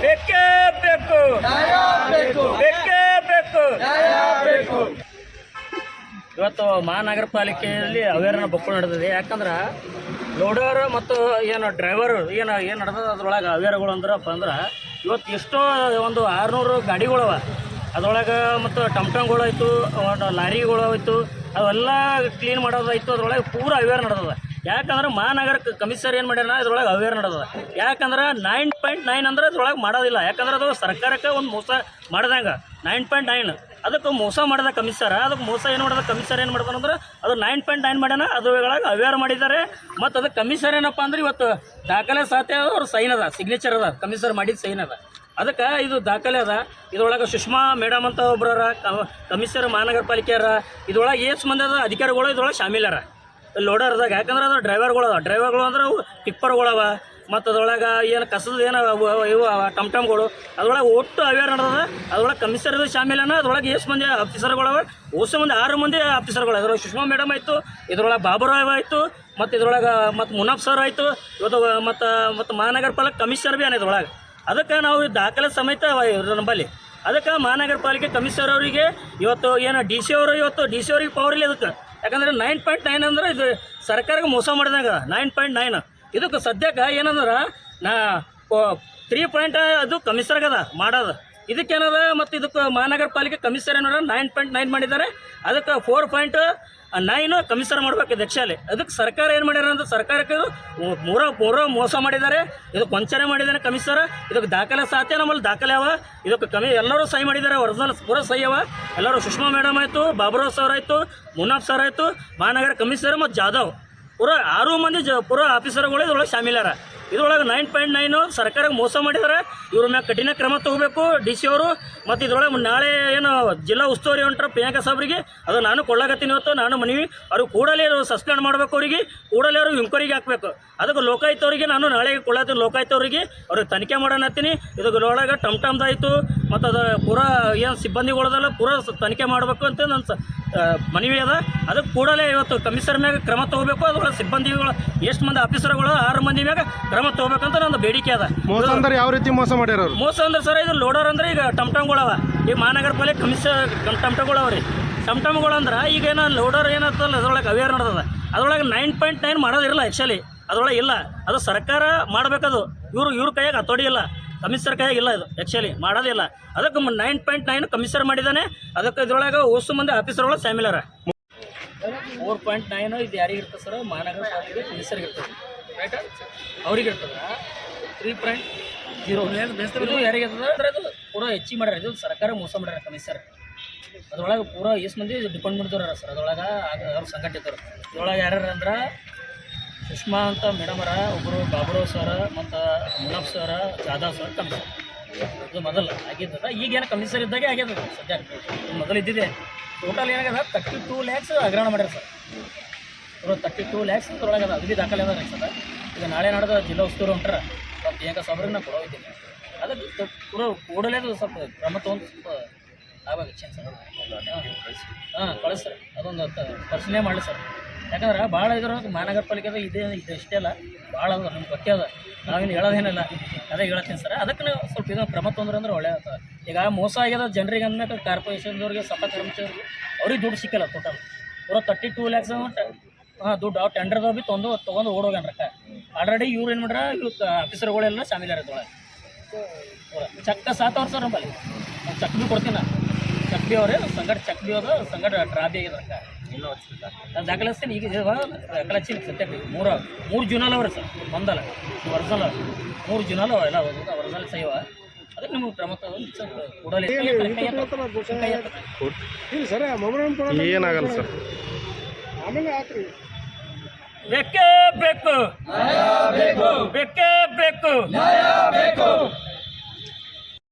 ಬೇಕೇ ಇವತ್ತು ಮಹಾನಗರ ಪಾಲಿಕೆಯಲ್ಲಿ ಅವೇರ್ನ ಬಕ್ಕು ನಡೆದಿದೆ. ಯಾಕಂದ್ರೆ ಲೋಡರ್ ಮತ್ತು ಏನು ಡ್ರೈವರ್ ಏನು ಏನು ನಡೆದದ ಅದ್ರೊಳಗೆ ಅವೇರ್ಗಳು ಅಂದ್ರಪ್ಪ ಅಂದ್ರೆ ಇವತ್ತು ಎಷ್ಟೋ ಒಂದು ಆರುನೂರು ಗಾಡಿಗಳವ ಅದ್ರೊಳಗೆ ಮತ್ತು ಟಮ್ಟಮ್ಗಳು ಆಯಿತು ಒಂದು ಲಾರಿಗಳು ಆಯಿತು ಅವೆಲ್ಲ ಕ್ಲೀನ್ ಮಾಡೋದಾಯ್ತು ಅದ್ರೊಳಗೆ ಪೂರ ಅವೇರ್ ನಡೆದದ. ಯಾಕಂದ್ರೆ ಮಹಾನಗರ ಕಮಿಷನರ್ ಏನು ಮಾಡ್ಯಾರ ಇದ್ರೊಳಗೆ ಅವೇರ್ ನಡೆದ ಯಾಕಂದ್ರೆ ನೈನ್ ಪಾಯಿಂಟ್ ನೈನ್ ಅಂದ್ರೆ ಅದ್ರೊಳಗೆ ಮಾಡೋದಿಲ್ಲ. ಯಾಕಂದ್ರೆ ಅದು ಸರ್ಕಾರಕ್ಕೆ ಒಂದು ಮೋಸ ಮಾಡ್ದಂಗೆ. ನೈನ್ ಪಾಯಿಂಟ್ ನೈನ್ ಅದಕ್ಕೆ ಮೋಸ ಮಾಡಿದ ಕಮಿಷನರ್ ಅದಕ್ಕೆ ಮೋಸ ಏನು ಮಾಡಿದ ಕಮಿಷನರ್ ಏನು ಮಾಡ್ತಾನೆ ಅಂದ್ರೆ, ಅದು ನೈನ್ ಪಾಯಿಂಟ್ ನೈನ್ ಮಾಡ್ಯಾನ ಒಳಗೆ ಅವೇರ್ ಮಾಡಿದ್ದಾರೆ. ಮತ್ತು ಅದು ಕಮಿಷನರ್ ಏನಪ್ಪ ಅಂದ್ರೆ ಇವತ್ತು ದಾಖಲೆ ಸಾಧ್ಯ ಅದ, ಅವ್ರ ಸೈನ್ ಅದ ಸಿಗ್ನೇಚರ್ ಅದ ಕಮಿಷನರ್ ಮಾಡಿದ ಸೈನ್ ಅದ. ಅದಕ್ಕೆ ಇದು ದಾಖಲೆ ಅದ. ಇದ್ರೊಳಗೆ ಸುಷ್ಮಾ ಮೇಡಮ್ ಅಂತ ಒಬ್ಬರ ಕಮಿಷನರ್ ಮಹಾನಗರ ಪಾಲಿಕೆಯರ, ಇದ್ರೊಳಗೆ ಏನು ಮಂದಿ ಅಧಿಕಾರಿಗಳು ಇದ್ರೊಳಗೆ ಶಾಮೀಲಾರ ಲೋಡರ್ದಾಗ ಯಾಕಂದ್ರೆ ಅದು ಡ್ರೈವರ್ಗಳು ಅದ ಡ್ರೈವರ್ಗಳು ಅಂದ್ರೆ ಅವು ಟಿಪ್ಪರ್ಗಳವ. ಮತ್ತು ಅದ್ರೊಳಗೆ ಏನು ಕಸದ ಏನು ಇವು ಟಮ್ ಟಮ್ಗಳು ಅದ್ರೊಳಗೆ ಒಟ್ಟು ಅವೇರ್ ನಡೆದ ಅದ್ರೊಳಗೆ ಕಮಿಷನರ್ ಶಾಮಿಲನ ಅದ್ರೊಳಗೆ ಎಷ್ಟು ಮಂದಿ ಆಫೀಸರ್ಗಳವ ಓಸು ಮಂದಿ, ಆರು ಮಂದಿ ಆಫೀಸರ್ಗಳು ಅದ್ರೊಳಗೆ ಸುಷ್ಮಾ ಮೇಡಮ್ ಆಯಿತು, ಇದರೊಳಗೆ ಬಾಬುರಾವ್ ಆಯಿತು, ಮತ್ತು ಇದರೊಳಗೆ ಮತ್ತು ಮುನಾಫ್ ಸರ್ ಆಯಿತು, ಇವತ್ತು ಮತ್ತು ಮತ್ತು ಮಹಾನಗರ ಪಾಲಿಕೆ ಕಮಿಷನರ್ ಭೀ ಇದ್ರೊಳಗೆ. ಅದಕ್ಕೆ ನಾವು ದಾಖಲೆ ಸಮೇತ ನಂಬಲ್ಲಿ. ಅದಕ್ಕೆ ಮಹಾನಗರ ಪಾಲಿಕೆ ಕಮಿಷನರ್ ಅವರಿಗೆ ಇವತ್ತು ಏನು ಡಿ ಸಿ ಅವರು, ಇವತ್ತು ಡಿ ಸಿ ಅವ್ರಿಗೆ ಪವರ್ ಇಲ್ಲ ಅದಕ್ಕೆ ಯಾಕಂದ್ರೆ ನೈನ್ ಪಾಯಿಂಟ್ ನೈನ್ ಅಂದ್ರೆ ಇದು ಸರ್ಕಾರಕ್ಕೆ ಮೋಸ ಮಾಡಿದಂಗ. ನೈನ್ ಪಾಯಿಂಟ್ ನೈನ್ ಇದಕ್ಕೆ ಸದ್ಯಕ್ಕೆ ಏನಂದ್ರೆ ನಾ ತ್ರೀ ಪಾಯಿಂಟ್ ಅದು ಕಮಿಷನರ್ಗೆ ಅದ, ಮಾಡೋದು. ಇದಕ್ಕೇನದ ಮತ್ತು ಇದಕ್ಕೆ ಮಹಾನಗರ ಪಾಲಿಕೆ ಕಮಿಷನರ್ ಏನಾರ ನೈನ್ ಪಾಯಿಂಟ್ ನೈನ್ ಮಾಡಿದ್ದಾರೆ. ಅದಕ್ಕೆ ಫೋರ್ ಪಾಯಿಂಟ್ ನೈನು ಕಮಿಷನರ್ ಮಾಡ್ಬೇಕು ಇದು ಆ್ಯಕ್ಚುಲಿ ಅದಕ್ಕೆ ಸರ್ಕಾರ ಏನು ಮಾಡ್ಯಾರ ಅಂದ್ರೆ ಸರ್ಕಾರಕ್ಕೆ ಮೂರ, ಪೂರ ಮೋಸ ಮಾಡಿದ್ದಾರೆ. ಇದಕ್ಕೆ ವಂಚನೆ ಮಾಡಿದ್ದಾನೆ ಕಮಿಷನರ್. ಇದಕ್ಕೆ ದಾಖಲೆ ಸಾಧ್ಯ, ನಮ್ಮಲ್ಲಿ ದಾಖಲೆ ಅವ. ಇದಕ್ಕೆ ಕಮಿ ಎಲ್ಲರೂ ಸಹಿ ಮಾಡಿದ್ದಾರೆ ಒರಿಜಿನಲ್ ಪೂರ ಸಹಿ ಅವ. ಎಲ್ಲರೂ ಸುಷ್ಮಾ ಮೇಡಮ್ ಆಯಿತು, ಬಾಬುರಾವ್ ಸರ್ ಆಯಿತು, ಮುನಾಫ್ ಸರ್ ಆಯಿತು, ಮಹಾನಗರ ಕಮಿಷನರ್ ಮತ್ತು ಜಾಧವ್. ಪೂರ ಆರು ಮಂದಿ ಜ ಪೂರ ಆಫೀಸರ್ಗಳು ಇದ್ರೊಳಗೆ ಶಾಮೀಲಾರ ಇದ್ರೊಳಗೆ ನೈನ್ ಪಾಯಿಂಟ್ ನೈನು ಸರ್ಕಾರಕ್ಕೆ ಮೋಸ ಮಾಡಿದ್ದಾರೆ ಇವ್ರ ಮ್ಯಾಗ ಕಠಿಣ ಕ್ರಮ ತಗೋಬೇಕು ಡಿ ಸಿ ಅವರು. ಮತ್ತು ಇದ್ರೊಳಗೆ ನಾಳೆ ಏನು ಜಿಲ್ಲಾ ಉಸ್ತುವಾರಿ ಹೊಂಟ್ರ ಪ್ರಿಯಾಂಕಾ ಸಾಬ್ರಿಗೆ ಅದು ನಾನು ಕೊಡ್ಲಾಗತ್ತೀನಿ ಇವತ್ತು, ನಾನು ಮನವಿ. ಅವ್ರಿಗೆ ಕೂಡಲೇ ಸಸ್ಪೆಂಡ್ ಮಾಡಬೇಕು ಅವರಿಗೆ. ಕೂಡಲೇ ಅವ್ರಿಗೆ ಇಂಕ್ವೈರಿಗೆ ಹಾಕಬೇಕು. ಅದಕ್ಕೆ ಲೋಕಾಯುತ ಅವರಿಗೆ ನಾನು ನಾಳೆ ಕೊಡ್ಲಾತೀನಿ ಲೋಕಾಯುತ ಅವ್ರಿಗೆ. ತನಿಖೆ ಮಾಡೋಣತ್ತೀನಿ ಇದ್ರೊಳಗೆ ಟಮ್ ಟಮ್ದಾಯಿತು ಮತ್ತು ಅದು ಪೂರಾ ಏನು ಸಿಬ್ಬಂದಿಗಳದಲ್ಲ ಪೂರಾ ತನಿಖೆ ಮಾಡಬೇಕು ಅಂತ ನನ್ನ ಮನವಿ ಅದ. ಅದಕ್ಕೆ ಕೂಡಲೇ ಇವತ್ತು ಕಮಿಷನರ್ ಮ್ಯಾಗ ಕ್ರಮ ತಗೋಬೇಕು. ಅದ್ರೊಳಗೆ ಸಿಬ್ಬಂದಿಗಳು ಎಷ್ಟು ಮಂದಿ ಆಫೀಸರ್ಗಳು ಆರು ಮಂದಿ ಮ್ಯಾಗ ಕ್ರಮ ತಗೋಬೇಕಂತ ನಂದು ಬೇಡಿಕೆ ಅದ. ಮೋಸ ಅಂದ್ರೆ ಯಾವ ರೀತಿ ಮೋಸ ಮಾಡ್ಯಾರ ಮೋಸ ಅಂದ್ರೆ ಸರ್ ಇದು ಲೋಡರ್ ಅಂದ್ರೆ ಈಗ ಟಮ್ಟಮ್ಗಳವ ಈ ಈಗ ಮಹಾನಗರ ಪಾಲಿಕೆ ಕಮಿಷನ್ ಟಮ್ ರೀ ಅವ್ರಿ ಟಮ್ ಟಮ್ಗಳು ಅಂದ್ರೆ ಈಗ ಏನೋ ಲೋಡರ್ ಏನತ್ತಲ್ಲ ಅದ್ರೊಳಗೆ ಅವೇರ್ ನಡೆದದ. ಅದ್ರೊಳಗೆ ನೈನ್ ಪಾಯಿಂಟ್ ನೈನ್ ಮಾಡೋದಿರಲ್ಲ ಆ್ಯಕ್ಚುಲಿ ಅದ್ರೊಳಗೆ ಇಲ್ಲ. ಅದು ಸರ್ಕಾರ ಮಾಡಬೇಕದು. ಇವರು ಇವ್ರ ಕೈಯಾಗ ಹತೋಡಿ ಇಲ್ಲ. ಕಮಿಷನರ್ ಕೈಯಾಗ ಇಲ್ಲ ಇದು ಆ್ಯಕ್ಚುಲಿ ಮಾಡೋದಿಲ್ಲ. ಅದಕ್ಕೆ ನೈನ್ ಪಾಯಿಂಟ್ ನೈನ್ ಕಮಿಷನರ್ ಮಾಡಿದ್ದಾನೆ. ಅದಕ್ಕೆ ಇದ್ರೊಳಗೆ ಓಸು ಮಂದಿ ಆಫೀಸರ್ಗಳು ಸ್ಯಾಮಿಲರ ಫೋರ್ ಪಾಯಿಂಟ್ ನೈನು ಇದು ಯಾರಿಗೆ ಇರ್ತದೆ ಸರ್ ಮಹಾನಗರ ಪಾಲಿಕೆ ಕಮಿಷನರ್ಗೆ ಇರ್ತದೆ. ರೈಟ್ ಅವ್ರಿಗೆ ಇರ್ತದೆ? ತ್ರೀ ಪಾಯಿಂಟ್ ಜೀರೋ ಇದು ಯಾರಿಗೆ ಇರ್ತದೆ? ಅಂದ್ರೆ ಅದು ಪೂರಾ ಹೆಚ್ಚಿಗೆ ಮಾಡ್ಯಾರ. ಇದು ಸರ್ಕಾರ ಮೋಸ ಮಾಡ್ಯಾರ ಕಮಿಷನರ್. ಅದ್ರೊಳಗೆ ಪೂರಾ ಎಷ್ಟು ಮಂದಿ ಡಿಪೆಂಡ್ ಇದ್ದವ್ರ ಸರ್? ಅದ್ರೊಳಗೆ ಅವ್ರು ಸಂಘಟಿತರು. ಇದ್ರೊಳಗೆ ಯಾರ್ಯಾರು ಅಂದ್ರೆ ಸುಷ್ಮಾ ಅಂತ ಮೇಡಮರ ಒಬ್ಬರು ಬಾಬುರಾವ್ ಸರ ಮತ್ತು Munaf sir, Jadhav sir commissioner ಇದು ಮೊದಲು ಆಗಿದ್ದದ. ಈಗೇನು ಸರ್ ಇದ್ದಾಗೆ ಆಗ್ಯದ ಅದು ಸದ್ಯ. ಮೊದಲು ಇದ್ದಿದೆ. ಟೋಟಲ್ ಏನಾಗದ ತರ್ಟಿ ಟೂ ಲ್ಯಾಕ್ಸ್ ಅಗ್ರಹಣ ಮಾಡ್ಯಾರ ಸರ್. ಇವರು ತರ್ಟಿ ಟೂ ಲ್ಯಾಕ್ಸ್ ಅದ್ರೊಳಗೆ ಅದ ಅಗದಿ ದಾಖಲೆ ಅದ ಸರ್. ಈಗ ನಾಳೆ ನಾಡ್ದು ಜಿಲ್ಲಾ ಉಸ್ತೂರು ಹೊಂಟ್ರ ಪ್ರಿಯಾಂಕಾ ಸಾಬ್ರಿಗೆ ನಾನು ಕೊಡೋಗಿದ್ದೀನಿ ಅದಕ್ಕೆ ಪೂರ ಕೂಡಲೇ ಅದು ಸ್ವಲ್ಪ ಕ್ರಮ ತೊಗೊಂಡು ಸ್ವಲ್ಪ ಆವಾಗ ಸರ್ ಹಾಂ, ಕಳಿಸ್ರಿ. ಅದೊಂದು ಪರ್ಸನೇ ಮಾಡಲಿ ಸರ್. ಯಾಕಂದ್ರೆ ಭಾಳ ಇದ್ರ ಮಹಾನಗರ ಪಾಲಿಕೆದ ಇದೇ ಇದು ಇಷ್ಟೇ ಅಲ್ಲ, ಭಾಳ ಅದ ನಮ್ಗೆ ಗೊತ್ತೇ ಅದ. ನಾವೇನು ಹೇಳೋದೇನಿಲ್ಲ ಅದೇ ಹೇಳ್ತೀನಿ ಸರ್. ಅದಕ್ಕೆ ನಾವು ಸ್ವಲ್ಪ ಇದನ್ನು ಕ್ರಮ ತೊಂದ್ರೆ ಅಂದ್ರೆ ಒಳ್ಳೆ ಆಗ್ತದೆ ಈಗ ಮೋಸ ಆಗ್ಯದ ಜನರಿಗೆ ಅಂದ್ಮೇಲೆ ಕಾರ್ಪೊರೇಷನ್ದವ್ರಿಗೆ, ಸಪ ಕರ್ಮಚಾರಿಗೆ ಅವ್ರಿಗೆ ದುಡ್ಡು ಸಿಕ್ಕಿಲ್ಲ ಟೋಟಲ್ ಪೂರ ತರ್ಟಿ ಟೂ ಲ್ಯಾಕ್ಸ್ ಹಾಂ, ದುಡ್ಡು ಅವ್ರು ಟೆಂಡರ್ದಾಗ ಭೀ ತೊಂದು ತೊಗೊಂಡು ಓಡೋಗ್ಯಾನ ರೊಕ್ಕ. ಆಲ್ರೆಡಿ ಇವ್ರು ಏನು ಮಾಡ್ರ, ಇವ್ರು ಆಫೀಸರ್ಗಳೆಲ್ಲ ಶಾಮಿಲ್ ಇದ್ರೊಳಗೆ ಒಳಗೆ. ಚಕ್ಕ ಸಾತವ್ರ ಸರ್ ನಮ್ಮಲ್ಲಿ. ಚಕ್ ಬಿ ಕೊಡ್ತೀನಿ. ನಾನು ಚಕ್ ಬಿ ಅವ್ರೆ, ಸಂಗಡ ಚಕ್ ಬಿ ಅದ ಸಂಗಡ ಡ್ರಾಬಿ ಆಗ್ಯದ ರೊಕ್ಕ. ನಾನು ದಾಖಲಿಸ್ತೀನಿ ಈಗ ದಾಖಲೆ ಹಚ್ಚಿ ಸತ್ಯಕ್ಕೆ ಮೂರು ಮೂರು ಜೂನಲ್ಲಿ ಅವ್ರಿ ಸರ್ ಒಂದಲ್ಲ ಒರಿಜಿನಲ್ ಮೂರು ಜೂನಲ್ಲಿ ಅವ ಎಲ್ಲ ಒರಿಜಿನಲ್ ಸೈವ ಅದಕ್ಕೆ ನಿಮ್ಗೆ ಕ್ರಮ ಕೂಡಲೇ. ಕೈ ಸರ್. ಏನಾಗಲ್ಲ ಸರ್. ಬೇಕೇ ಬೇಕು ಬೇಕೇ ಬೇಕು ಬೇಕು